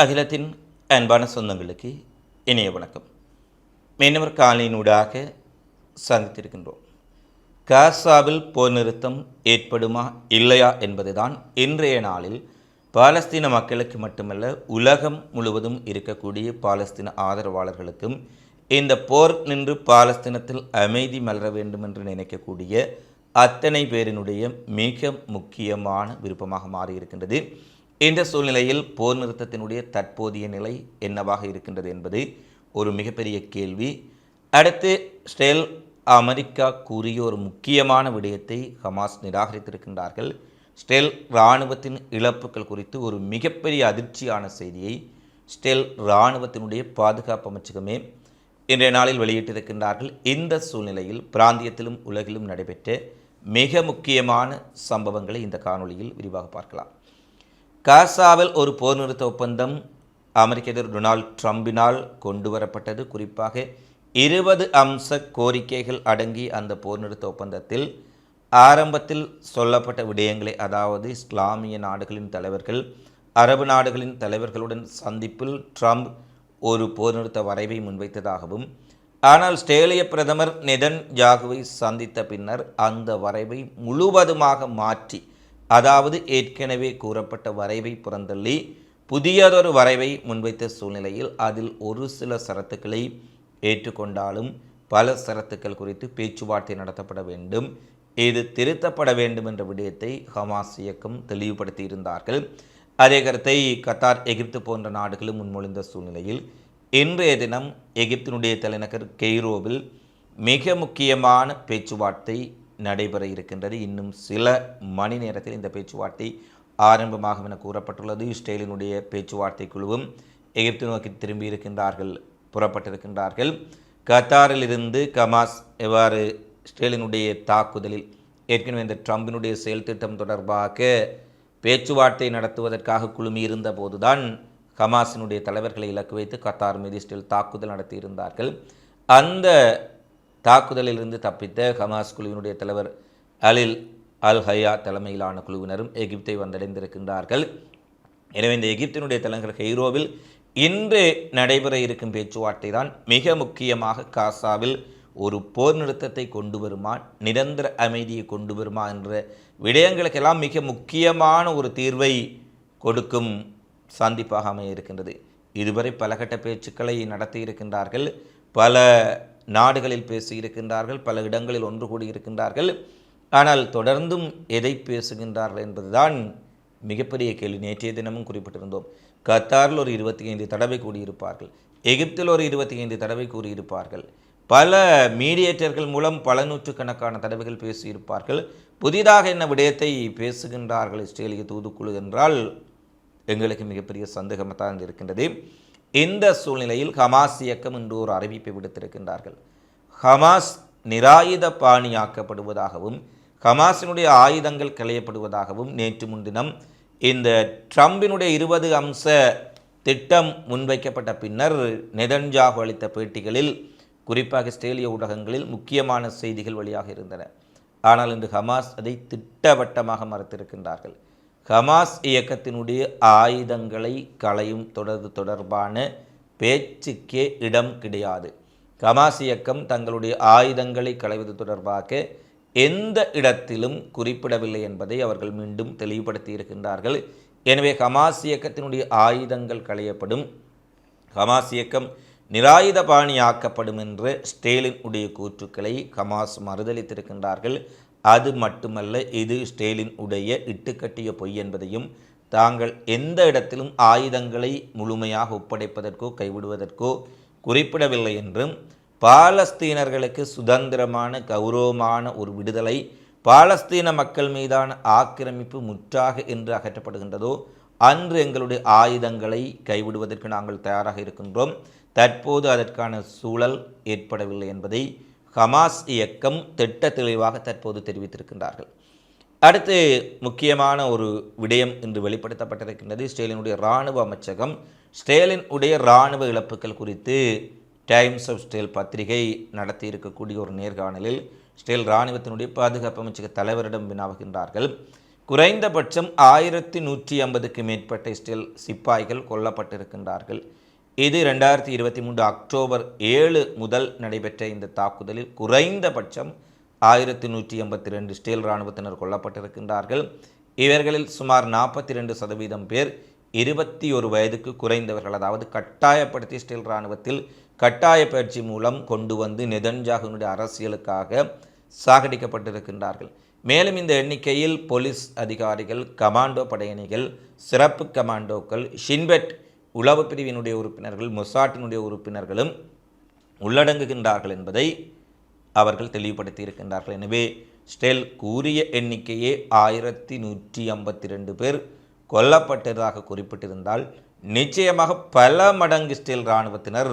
அகிலத்தின் அன்பான சொந்தங்களுக்கு இணைய வணக்கம். மீனவர் காலையினூடாக சந்தித்திருக்கின்றோம். காசாவில் போர் நிறுத்தம் ஏற்படுமா இல்லையா என்பதுதான் இன்றைய நாளில் பாலஸ்தீன மக்களுக்கு மட்டுமல்ல உலகம் முழுவதும் இருக்கக்கூடிய பாலஸ்தீன ஆதரவாளர்களுக்கும் இந்த போர் நின்று பாலஸ்தீனத்தில் அமைதி மலர வேண்டும் என்று நினைக்கக்கூடிய அத்தனை பேரினுடைய மிக முக்கியமான விருப்பமாக மாறியிருக்கின்றது. இந்த சூழ்நிலையில் போர் நிறுத்தத்தினுடைய தற்போதைய நிலை என்னவாக இருக்கின்றது என்பது ஒரு மிகப்பெரிய கேள்வி. அடுத்து ஸ்டேல் அமெரிக்கா கூறிய ஒரு முக்கியமான விடயத்தை ஹமாஸ் நிராகரித்திருக்கின்றார்கள். ஸ்டெல் இராணுவத்தின் இழப்புகள் குறித்து ஒரு மிகப்பெரிய அதிர்ச்சியான செய்தியை ஸ்டெல் இராணுவத்தினுடைய பாதுகாப்பு அமைச்சகமே இன்றைய நாளில் வெளியிட்டிருக்கின்றார்கள். இந்த சூழ்நிலையில் பிராந்தியத்திலும் உலகிலும் நடைபெற்ற மிக முக்கியமான சம்பவங்களை இந்த காணொளியில் விரிவாக பார்க்கலாம். காசாவில் ஒரு போர் நிறுத்த ஒப்பந்தம் அமெரிக்க அதிபர் டொனால்ட் ட்ரம்பினால் கொண்டு வரப்பட்டது குறிப்பாக இருபது அம்ச கோரிக்கைகள் அடங்கி அந்த போர் நிறுத்த ஒப்பந்தத்தில் ஆரம்பத்தில் சொல்லப்பட்ட விடயங்களை அதாவது இஸ்லாமிய நாடுகளின் தலைவர்கள் அரபு நாடுகளின் தலைவர்களுடன் சந்திப்பில் ட்ரம்ப் ஒரு போர் நிறுத்த வரைவை முன்வைத்ததாகவும் ஆனால் ஸ்டேலிய பிரதமர் நெதன் ஜாகுவை சந்தித்த பின்னர் அந்த வரைவை முழுவதுமாக மாற்றி அதாவது ஏற்கனவே கூறப்பட்ட வரைவை புறந்தள்ளி புதியதொரு வரைவை முன்வைத்த சூழ்நிலையில் அதில் ஒரு சில சரத்துக்களை ஏற்றுக்கொண்டாலும் பல சரத்துக்கள் குறித்து பேச்சுவார்த்தை நடத்தப்பட வேண்டும். இது திருத்தப்பட வேண்டும் என்ற விடயத்தை ஹமாஸ் இயக்கம் தெளிவுபடுத்தி இருந்தார்கள். அதே கருத்தை கத்தார் எகிப்து போன்ற நாடுகளும் முன்மொழிந்த சூழ்நிலையில் இன்றைய தினம் எகிப்தினுடைய தலைநகர் கெய்ரோவில் மிக முக்கியமான பேச்சுவார்த்தை நடைபெற இருக்கின்றது. இன்னும் சில மணி நேரத்தில் இந்த பேச்சுவார்த்தை ஆரம்பமாகும் என கூறப்பட்டுள்ளது. இஸ்ரேலினுடைய பேச்சுவார்த்தை குழுவும் எகிப்து நோக்கி திரும்பி இருக்கின்றார்கள் புறப்பட்டிருக்கின்றார்கள். கத்தாரிலிருந்து கமாஸ் எவ்வாறு இஸ்ரேலினுடைய தாக்குதலில் ஏற்கனவே இந்த ட்ரம்பினுடைய செயல் திட்டம் தொடர்பாக பேச்சுவார்த்தை நடத்துவதற்காக குழுமியிருந்த போதுதான் ஹமாஸினுடைய தலைவர்களை இலக்கு வைத்து கத்தார் மீது இஸ்ரேல் தாக்குதல் நடத்தியிருந்தார்கள். அந்த தாக்குதலிலிருந்து தப்பித்த ஹமாஸ் குழுவினுடைய தலைவர் அலில் அல் ஹயா தலைமையிலான குழுவினரும் எகிப்தை வந்தடைந்திருக்கின்றார்கள். எனவே இந்த எகிப்தினுடைய தலைநகர் ஹெய்ரோவில் இன்று நடைபெற இருக்கும் பேச்சுவார்த்தை தான் மிக முக்கியமாக காசாவில் ஒரு போர் நிறுத்தத்தை கொண்டு வருமா நிரந்தர அமைதியை கொண்டு வருமா என்ற விடயங்களுக்கெல்லாம் மிக முக்கியமான ஒரு தீர்வை கொடுக்கும் சந்திப்பாக அமைய இருக்கின்றது. இதுவரை பலகட்ட பேச்சுக்களை நடத்தி இருக்கின்றார்கள். பல நாடுகளில் பேசியிருக்கின்றார்கள் பல இடங்களில் ஒன்று கூடி இருக்கின்றார்கள் ஆனால் தொடர்ந்தும் எதை பேசுகின்றார்கள் என்பதுதான் மிகப்பெரிய கேள்வி. நேற்றைய தினமும் குறிப்பிட்டிருந்தோம். கத்தாரில் ஒரு இருபத்தி ஐந்து தடவை கூடியிருப்பார்கள். எகிப்தில் ஒரு இருபத்தி ஐந்து தடவை கூறியிருப்பார்கள் பல மீடியேட்டர்கள் மூலம் பல நூற்றுக்கணக்கான தடவைகள் பேசியிருப்பார்கள். புதிதாக என்ன விடயத்தை பேசுகின்றார்கள் இஸ்ரேலிய தூதுக்குழு என்றால் எங்களுக்கு மிகப்பெரிய சந்தேகமாக தான் இருக்கின்றது. இந்த சூழ்நிலையில் ஹமாஸ் இயக்கம் இன்று ஒரு அறிவிப்பை விடுத்திருக்கின்றார்கள். ஹமாஸ் நிராயுத பாணியாக்கப்படுவதாகவும் ஹமாஸினுடைய ஆயுதங்கள் களையப்படுவதாகவும் நேற்று முன்தினம் இந்த ட்ரம்பினுடைய இருபது அம்ச திட்டம் முன்வைக்கப்பட்ட பின்னர் நெதன்ஜாகு அளித்த பேட்டிகளில் குறிப்பாக இஸ்ரேலிய ஊடகங்களில் முக்கியமான செய்திகள் வழியாக இருந்தன. ஆனால் இன்று ஹமாஸ் அதை திட்டவட்டமாக மறுத்திருக்கின்றார்கள். ஹமாஸ் இயக்கத்தினுடைய ஆயுதங்களை களையும் தொடர்பு தொடர்பான பேச்சுக்கே இடம் கிடையாது. ஹமாஸ் இயக்கம் தங்களுடைய ஆயுதங்களை களைவது தொடர்பாக எந்த இடத்திலும் குறிப்பிடவில்லை என்பதை அவர்கள் மீண்டும் தெளிவுபடுத்தி இருக்கின்றார்கள். எனவே ஹமாஸ் இயக்கத்தினுடைய ஆயுதங்கள் களையப்படும் ஹமாஸ் இயக்கம் நிராயுத பாணியாக்கப்படும் என்று ஸ்டேலின் உடைய கூற்றுக்களை ஹமாஸ் மறுதளித்திருக்கின்றார்கள் அது மட்டுமல்ல இது ஸ்டேலின் உடைய இட்டுக்கட்டிய பொய் என்பதையும் தாங்கள் எந்த இடத்திலும் ஆயுதங்களை முழுமையாக ஒப்படைப்பதற்கோ கைவிடுவதற்கோ குறிப்பிடவில்லை என்றும் பாலஸ்தீனர்களுக்கு சுதந்திரமான கௌரவமான ஒரு விடுதலை பாலஸ்தீன மக்கள் மீதான ஆக்கிரமிப்பு முற்றாக என்று அகற்றப்படுகின்றதோ அன்று எங்களுடைய ஆயுதங்களை கைவிடுவதற்கு நாங்கள் தயாராக இருக்கின்றோம். தற்போது அதற்கான சூழல் ஏற்படவில்லை என்பதை ஹமாஸ் இயக்கம் திட்ட தெளிவாக தற்போது தெரிவித்திருக்கின்றார்கள். அடுத்து முக்கியமான ஒரு விடயம் இன்று வெளிப்படுத்தப்பட்டிருக்கின்றது. ஸ்டேலினுடைய இராணுவ அமைச்சகம் ஸ்டேலினுடைய இராணுவ இழப்புகள் குறித்து டைம்ஸ் ஆஃப் ஸ்டேல் பத்திரிகை நடத்தி இருக்கக்கூடிய ஒரு நேர்காணலில் ஸ்டேல் இராணுவத்தினுடைய பாதுகாப்பு அமைச்சக தலைவரிடம் வினாவுகின்றார்கள். குறைந்தபட்சம் ஆயிரத்தி நூற்றி ஐம்பதுக்கு மேற்பட்ட ஸ்டேல் சிப்பாய்கள் கொல்லப்பட்டிருக்கின்றார்கள். இது ரெண்டாயிரத்தி இருபத்தி மூன்று அக்டோபர் ஏழு முதல் நடைபெற்ற இந்த தாக்குதலில் குறைந்தபட்சம் ஆயிரத்தி நூற்றி எண்பத்தி ரெண்டு ஸ்டீல் இராணுவத்தினர் கொல்லப்பட்டிருக்கின்றார்கள். இவர்களில் சுமார் நாற்பத்தி ரெண்டு சதவீதம் பேர் இருபத்தி ஒரு வயதுக்கு குறைந்தவர்கள். அதாவது கட்டாயப்படுத்தி ஸ்டீல் இராணுவத்தில் கட்டாய பயிற்சி மூலம் கொண்டு வந்து நெதன்ஜாகுனுடைய அரசியலுக்காக சாகடிக்கப்பட்டிருக்கின்றார்கள். மேலும் இந்த எண்ணிக்கையில் போலீஸ் அதிகாரிகள் கமாண்டோ படையணிகள் சிறப்பு கமாண்டோக்கள் ஷின்பெட் உளவு பிரிவினுடைய உறுப்பினர்கள் மொசாட்டினுடைய உறுப்பினர்களும் உள்ளடங்குகின்றார்கள் என்பதை அவர்கள் தெளிவுபடுத்தி இருக்கின்றார்கள் எனவே ஸ்டெல் கூறிய எண்ணிக்கையே ஆயிரத்தி நூற்றி ஐம்பத்தி ரெண்டு பேர் கொல்லப்பட்டதாக குறிப்பிட்டிருந்தால் நிச்சயமாக பல மடங்கு ஸ்டெல் இராணுவத்தினர்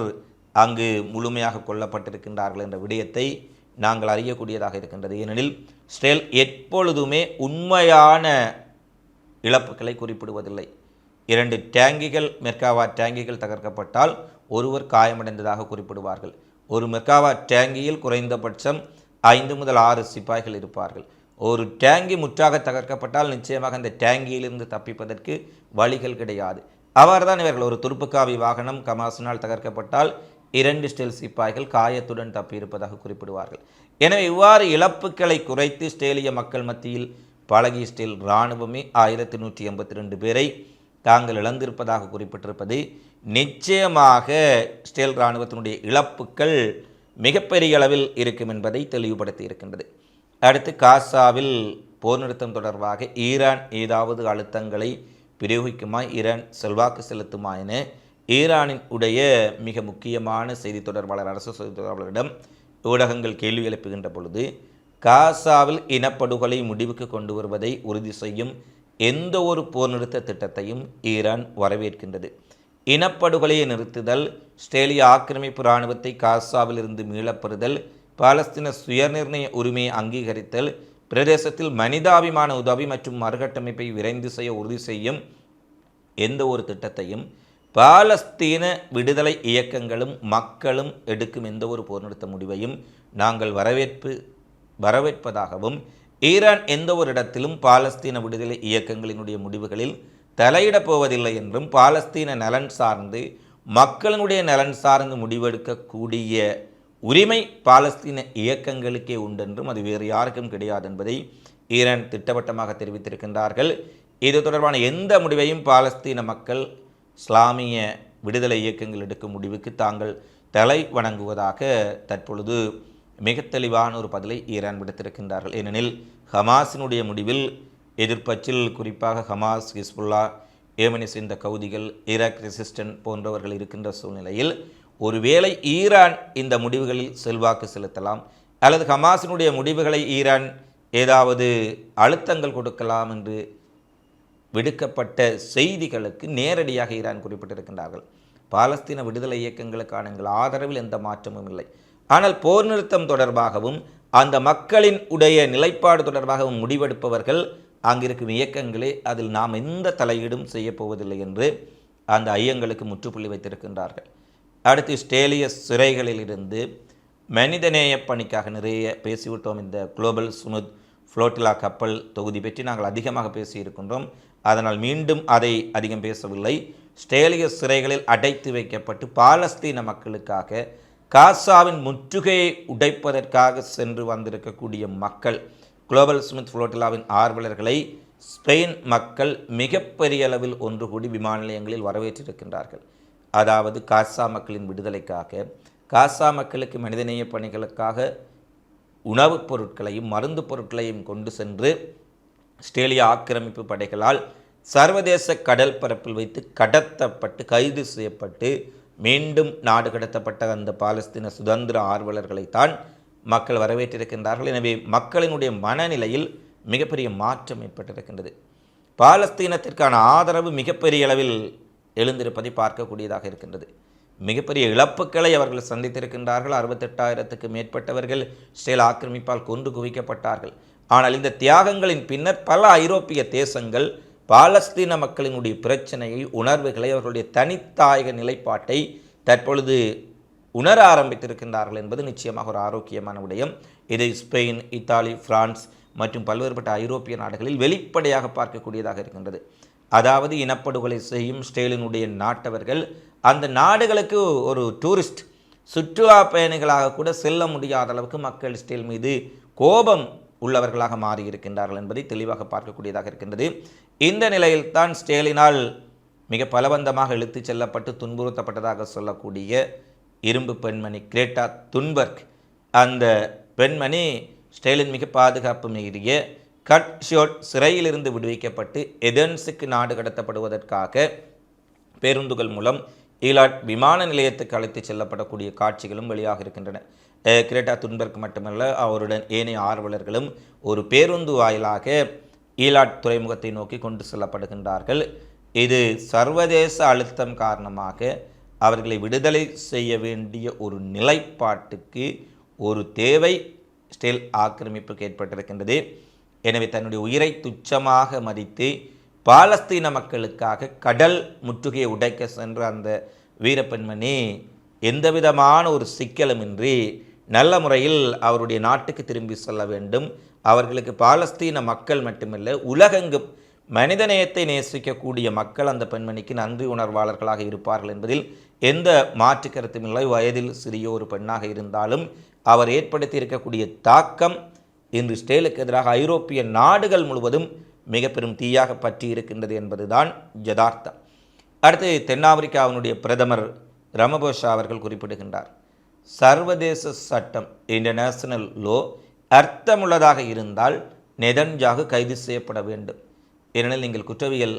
அங்கு முழுமையாக கொல்லப்பட்டிருக்கின்றார்கள் என்ற விடயத்தை நாங்கள் அறியக்கூடியதாக இருக்கின்றது. ஏனெனில் ஸ்டெல் எப்பொழுதுமே உண்மையான இழப்புகளை குறிப்பிடுவதில்லை. இரண்டு டேங்கிகள் மெர்காவா டேங்கிகள் தகர்க்கப்பட்டால் ஒருவர் காயமடைந்ததாக குறிப்பிடுவார்கள். ஒரு மெர்காவா டேங்கியில் குறைந்தபட்சம் ஐந்து முதல் ஆறு சிப்பாய்கள் இருப்பார்கள். ஒரு டேங்கி முற்றாக தகர்க்கப்பட்டால் நிச்சயமாக அந்த டேங்கியிலிருந்து தப்பிப்பதற்கு வழிகள் கிடையாது. அவர்தான் இவர்கள் ஒரு துருப்புக்காவி வாகனம் கமாசினால் தகர்க்கப்பட்டால் இரண்டு ஸ்டெல் சிப்பாய்கள் காயத்துடன் தப்பியிருப்பதாக குறிப்பிடுவார்கள். எனவே இவ்வாறு இழப்புகளை குறைத்து ஸ்டேலிய மக்கள் மத்தியில் பழகி ஸ்டீல் இராணுவமே ஆயிரத்தி நூற்றி எண்பத்தி ரெண்டு பேரை தாங்கள் இழந்திருப்பதாக குறிப்பிட்டிருப்பது நிச்சயமாக ஸ்டேல் இராணுவத்தினுடைய இழப்புக்கள் மிகப்பெரிய அளவில் இருக்கும் என்பதை தெளிவுபடுத்தி இருக்கின்றது. அடுத்து காசாவில் போர் நிறுத்தம் தொடர்பாக ஈரான் ஏதாவது அழுத்தங்களை பிரயோகிக்குமா ஈரான் செல்வாக்கு செலுத்துமா என ஈரானின் உடைய மிக முக்கியமான செய்தி தொடர்பாளர் அரசு செய்தி தொடர்பாளரிடம் ஊடகங்கள் கேள்வி எழுப்புகின்ற பொழுது காசாவில் இனப்படுகொலை முடிவுக்கு கொண்டு வருவதை உறுதி செய்யும் எந்த ஒரு போர் நிறுத்த திட்டத்தையும் ஈரான் வரவேற்கின்றது. இனப்படுகொலையை நிறுத்துதல் ஸ்ட்ரேலிய ஆக்கிரமிப்பு இராணுவத்தை காசாவிலிருந்து மீளப்பெறுதல் பாலஸ்தீன சுயநிர்ணய உரிமையை அங்கீகரித்தல் பிரதேசத்தில் மனிதாபிமான உதவி மற்றும் மறுகட்டமைப்பை விரைந்து செய்ய உறுதி செய்யும் எந்த ஒரு திட்டத்தையும் பாலஸ்தீன விடுதலை இயக்கங்களும் மக்களும் எடுக்கும் எந்த ஒரு போர் நிறுத்த முடிவையும் நாங்கள் வரவேற்பு வரவேற்பதாகவும் ஈரான் எந்த ஒரு இடத்திலும் பாலஸ்தீன விடுதலை இயக்கங்களினுடைய முடிவுகளில் தலையிடப் போவதில்லை என்றும் பாலஸ்தீன நலன் சார்ந்து மக்களினுடைய நலன் சார்ந்து முடிவெடுக்கக்கூடிய உரிமை பாலஸ்தீன இயக்கங்களுக்கே உண்டென்றும் அது வேறு யாருக்கும் கிடையாது என்பதை ஈரான் திட்டவட்டமாக தெரிவித்திருக்கின்றார்கள். இது தொடர்பான எந்த முடிவையும் பாலஸ்தீன மக்கள் இஸ்லாமிய விடுதலை இயக்கங்கள் எடுக்கும் முடிவுக்கு தாங்கள் தலை வணங்குவதாக தற்பொழுது மிக தெளிவான ஒரு பதிலை ஈரான் விடுத்திருக்கின்றார்கள். ஏனெனில் ஹமாஸினுடைய முடிவில் எதிர்ப்பச்சில் குறிப்பாக ஹமாஸ் ஹிஸ்புல்லா ஏமனிஸ் இந்த கவுதிகள் ஈராக் ரெசிஸ்டன்ட் போன்றவர்கள் இருக்கின்ற சூழ்நிலையில் ஒருவேளை ஈரான் இந்த முடிவுகளில் செல்வாக்கு செலுத்தலாம் அல்லது ஹமாஸினுடைய முடிவுகளை ஈரான் ஏதாவது அழுத்தங்கள் கொடுக்கலாம் என்று விடுக்கப்பட்ட செய்திகளுக்கு நேரடியாக ஈரான் குறிப்பிட்டிருக்கின்றார்கள். பாலஸ்தீன விடுதலை இயக்கங்களுக்கான எங்கள் ஆதரவில் எந்த மாற்றமும் இல்லை. ஆனால் போர் நிறுத்தம் தொடர்பாகவும் அந்த மக்களின் உடைய நிலைப்பாடு தொடர்பாகவும் முடிவெடுப்பவர்கள் அங்கிருக்கும் இயக்கங்களே அதில் நாம் எந்த தலையீடும் செய்யப் போவதில்லை என்று அந்த ஐயங்களுக்கு முற்றுப்புள்ளி வைத்திருக்கின்றார்கள். அடுத்து ஸ்டேலிய சிறைகளில் இருந்து மனிதநேய பணிக்காக நிறைய பேசிவிட்டோம். இந்த குளோபல் சுமுத் ஃப்ளோட்டிலா கப்பல் தொகுதி பற்றி நாங்கள் அதிகமாக பேசியிருக்கின்றோம். அதனால் மீண்டும் அதை அதிகம் பேசவில்லை. ஸ்டேலிய சிறைகளில் அடைத்து வைக்கப்பட்டு பாலஸ்தீன மக்களுக்காக காசாவின் முற்றுகையை உடைப்பதற்காக சென்று வந்திருக்கக்கூடிய மக்கள் குளோபல் ஸ்மித் ஃப்ளோட்டிலாவின் ஆர்வலர்களை ஸ்பெயின் மக்கள் மிகப்பெரிய அளவில் ஒன்று கூடி விமான நிலையங்களில் வரவேற்றிருக்கின்றார்கள். அதாவது காசா மக்களின் விடுதலைக்காக காசா மக்களுக்கு மனிதநேய பணிகளுக்காக உணவுப் பொருட்களையும் மருந்து பொருட்களையும் கொண்டு சென்று ஸ்டேலிய ஆக்கிரமிப்பு படைகளால் சர்வதேச கடல் பரப்பில் வைத்து கடத்தப்பட்டு கைது செய்யப்பட்டு மீண்டும் நாடு கடத்தப்பட்ட அந்த பாலஸ்தீன சுதந்திர ஆர்வலர்களைத்தான் மக்கள் வரவேற்றிருக்கின்றார்கள். எனவே மக்களினுடைய மனநிலையில் மிகப்பெரிய மாற்றம் ஏற்பட்டிருக்கின்றது. பாலஸ்தீனத்திற்கான ஆதரவு மிகப்பெரிய அளவில் எழுந்திருப்பதை பார்க்கக்கூடியதாக இருக்கின்றது. மிகப்பெரிய இழப்புக்களை அவர்கள் சந்தித்திருக்கின்றார்கள். அறுபத்தெட்டாயிரத்துக்கு மேற்பட்டவர்கள் இஸ்ரேல் ஆக்கிரமிப்பால் கொன்று குவிக்கப்பட்டார்கள். ஆனால் இந்த தியாகங்களின் பின்னர் பல ஐரோப்பிய தேசங்கள் பாலஸ்தீன மக்களினுடைய பிரச்சனையை உணர்வுகளை அவர்களுடைய தனித்தாயக நிலைப்பாட்டை தற்பொழுது உணர ஆரம்பித்திருக்கின்றார்கள் என்பது நிச்சயமாக ஒரு ஆரோக்கியமான விடயம். இது ஸ்பெயின் இத்தாலி பிரான்ஸ் மற்றும் பல்வேறுபட்ட ஐரோப்பிய நாடுகளில் வெளிப்படையாக பார்க்கக்கூடியதாக இருக்கின்றது. அதாவது இனப்படுகொலை செய்யும் ஸ்டேலினுடைய நாட்டவர்கள் அந்த நாடுகளுக்கு ஒரு டூரிஸ்ட் சுற்றுலா பயணிகளாக கூட செல்ல முடியாத அளவுக்கு மக்கள் ஸ்டேல் மீது கோபம் உள்ளவர்களாக மாறியிருக்கின்றார்கள் என்பதை தெளிவாக பார்க்கக்கூடியதாக இருக்கின்றது. இந்த நிலையில்தான் ஸ்டேலினால் மிக பலவந்தமாக இழுத்துச் செல்லப்பட்டு துன்புறுத்தப்பட்டதாக சொல்லக்கூடிய இரும்பு பெண்மணி கிரேட்டா துன்பர்க். அந்த பெண்மணி ஸ்டேலின் மிக பாதுகாப்பு மீறிய கட் ஷோட் சிறையிலிருந்து விடுவிக்கப்பட்டு எதென்ஸுக்கு நாடு கடத்தப்படுவதற்காக பேருந்துகள் மூலம் ஈலாட் விமான நிலையத்துக்கு அழைத்துச் செல்லப்படக்கூடிய காட்சிகளும் வெளியாக இருக்கின்றன. கிரேட்டா துன்பர்க் மட்டுமல்ல அவருடன் ஏனைய ஆர்வலர்களும் ஒரு பேருந்து வாயிலாக ஈலாட் துறைமுகத்தை நோக்கி கொண்டு செல்லப்படுகின்றார்கள். இது சர்வதேச அழுத்தம் காரணமாக அவர்களை விடுதலை செய்ய வேண்டிய ஒரு நிலைப்பாட்டுக்கு ஒரு தேவை ஸ்டில் ஆக்கிரமிப்புக்கு ஏற்பட்டிருக்கின்றது. எனவே தன்னுடைய உயிரை துச்சமாக மதித்து பாலஸ்தீன மக்களுக்காக கடல் முற்றுகையை உடைக்க சென்ற அந்த வீரப்பெண்மணி எந்தவிதமான ஒரு சிக்கலுமின்றி நல்ல முறையில் அவருடைய நாட்டுக்கு திரும்பி செல்ல வேண்டும். அவர்களுக்கு பாலஸ்தீன மக்கள் மட்டுமில்லை உலகெங்கும் மனிதநேயத்தை நேசிக்கக்கூடிய மக்கள் அந்த பெண்மணிக்கு நன்றி உணர்வாளர்களாக இருப்பார்கள் என்பதில் எந்த மாற்று கருத்துமில்லை வயதில் சிறிய ஒரு பெண்ணாக இருந்தாலும் அவர் ஏற்படுத்தி இருக்கக்கூடிய தாக்கம் இன்று ஸ்டேலுக்கு எதிராக ஐரோப்பிய நாடுகள் முழுவதும் மிக பெரும் தீயாக பற்றி இருக்கின்றது என்பதுதான் யதார்த்தம். அடுத்து தென்னாப்பிரிக்காவினுடைய பிரதமர் ரமபோஷா அவர்கள் குறிப்பிடுகின்றார் சர்வதேச சட்டம் இன்டர்நேஷனல் லோ அர்த்தமுள்ளதாக இருந்தால் நெதன்ஜாகு கைது செய்யப்பட வேண்டும். ஏனெனில் நீங்கள் குற்றவியல்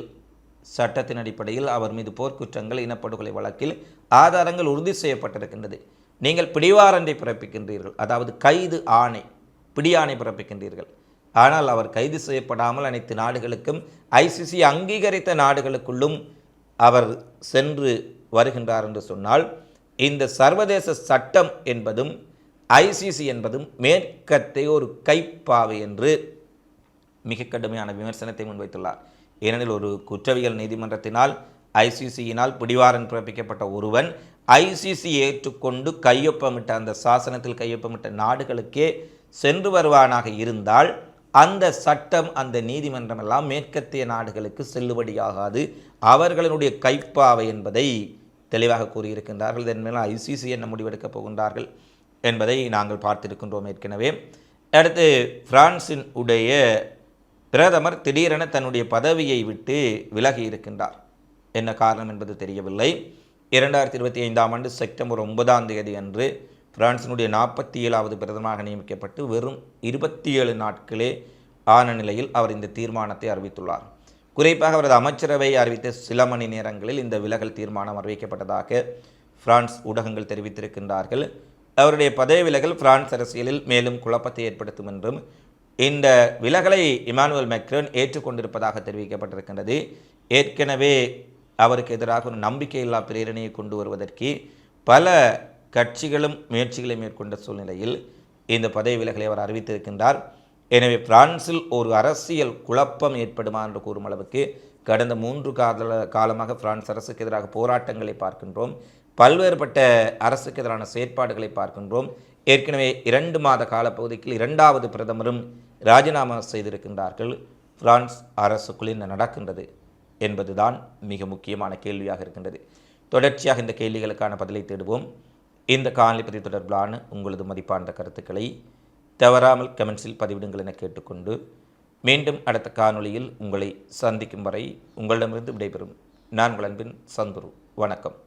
சட்டத்தின் அடிப்படையில் அவர் மீது போர்க்குற்றங்கள் இனப்படுகொலை வழக்கில் ஆதாரங்கள் உறுதி செய்யப்பட்டிருக்கின்றது. நீங்கள் பிடிவாரண்டை பிறப்பிக்கின்றீர்கள். அதாவது கைது ஆணை பிடியாணை பிறப்பிக்கின்றீர்கள். ஆனால் அவர் கைது செய்யப்படாமல் அனைத்து நாடுகளுக்கும் ஐசிசி அங்கீகரித்த நாடுகளுக்குள்ளும் அவர் சென்று வருகின்றார் என்று சொன்னால் இந்த சர்வதேச சட்டம் என்பதும் ஐசிசி என்பதும் மேற்கத்தை ஒரு கைப்பாவை என்று மிக கடுமையான விமர்சனத்தை முன்வைத்துள்ளார். ஏனெனில் ஒரு குற்றவியல் நீதிமன்றத்தினால் ஐசிசியினால் பிடிவாரன் பிறப்பிக்கப்பட்ட ஒருவன் ஐசிசி ஏற்றுக்கொண்டு கையொப்பமிட்ட அந்த சாசனத்தில் கையொப்பமிட்ட நாடுகளுக்கே சென்று வருவானாக இருந்தால் அந்த சட்டம் அந்த நீதிமன்றம் எல்லாம் மேற்கத்திய நாடுகளுக்கு செல்லுபடியாகாது. அவர்களினுடைய கைப்பாவை என்பதை தெளிவாக கூறியிருக்கின்றார்கள். இதன் மேலும் ஐசிசி என்ன முடிவெடுக்கப் போகின்றார்கள்? என்பதை நாங்கள் பார்த்திருக்கின்றோம் ஏற்கனவே. அடுத்து பிரான்சின் உடைய பிரதமர் திடீரென தன்னுடைய பதவியை விட்டு விலகி இருக்கின்றார். என்ன காரணம் என்பது தெரியவில்லை. இரண்டாயிரத்தி இருபத்தி ஐந்தாம் ஆண்டு செப்டம்பர் ஒன்பதாம் தேதி அன்று பிரான்சினுடைய நாற்பத்தி ஏழாவது பிரதமராக நியமிக்கப்பட்டு வெறும் இருபத்தி ஏழு நாட்களே ஆன நிலையில் அவர் இந்த தீர்மானத்தை அறிவித்துள்ளார். குறிப்பாக அவரது அமைச்சரவை அறிவித்த சில மணி நேரங்களில் இந்த விலகல் தீர்மானம் அறிவிக்கப்பட்டதாக பிரான்ஸ் ஊடகங்கள் தெரிவித்திருக்கின்றார்கள். அவருடைய பதவி விலகல் பிரான்ஸ் அரசியலில் மேலும் குழப்பத்தை ஏற்படுத்தும் என்றும் இந்த விலகலை இமானுவல் மேக்ரோன் ஏற்றுக்கொண்டிருப்பதாக தெரிவிக்கப்பட்டிருக்கின்றது. ஏற்கனவே அவருக்கு எதிராக ஒரு நம்பிக்கையில்லா பிரேரணையை கொண்டு வருவதற்கு பல கட்சிகளும் முயற்சிகளை மேற்கொண்ட சூழ்நிலையில் இந்த பதவி விலகலை அவர் அறிவித்திருக்கின்றார். எனவே பிரான்சில் ஒரு அரசியல் குழப்பம் ஏற்படுமா என்று கூறும் அளவுக்கு கடந்த மூன்று கால காலமாக பிரான்ஸ் அரசுக்கு எதிராக போராட்டங்களை பார்க்கின்றோம். பல்வேறுபட்ட அரசுக்கு எதிரான செயற்பாடுகளை பார்க்கின்றோம். ஏற்கனவே இரண்டு மாத காலப்பகுதிக்கு இரண்டாவது பிரதமரும் ராஜினாமா செய்திருக்கின்றார்கள். பிரான்ஸ் அரசுக்குள் என்ன நடக்கின்றது என்பதுதான் மிக முக்கியமான கேள்வியாக இருக்கின்றது. தொடர்ச்சியாக இந்த கேள்விகளுக்கான பதிலை தேடுவோம். இந்த காணொலி பதிவு தொடர்பிலான உங்களது மதிப்பான கருத்துக்களை தவறாமல் கமெண்ட்ஸில் பதிவிடுங்கள் என கேட்டுக்கொண்டு மீண்டும் அடுத்த காணொளியில் உங்களை சந்திக்கும் வரை உங்களிடமிருந்து விடைபெறும். நான் உங்கள் அன்பின் சந்துரு. வணக்கம்.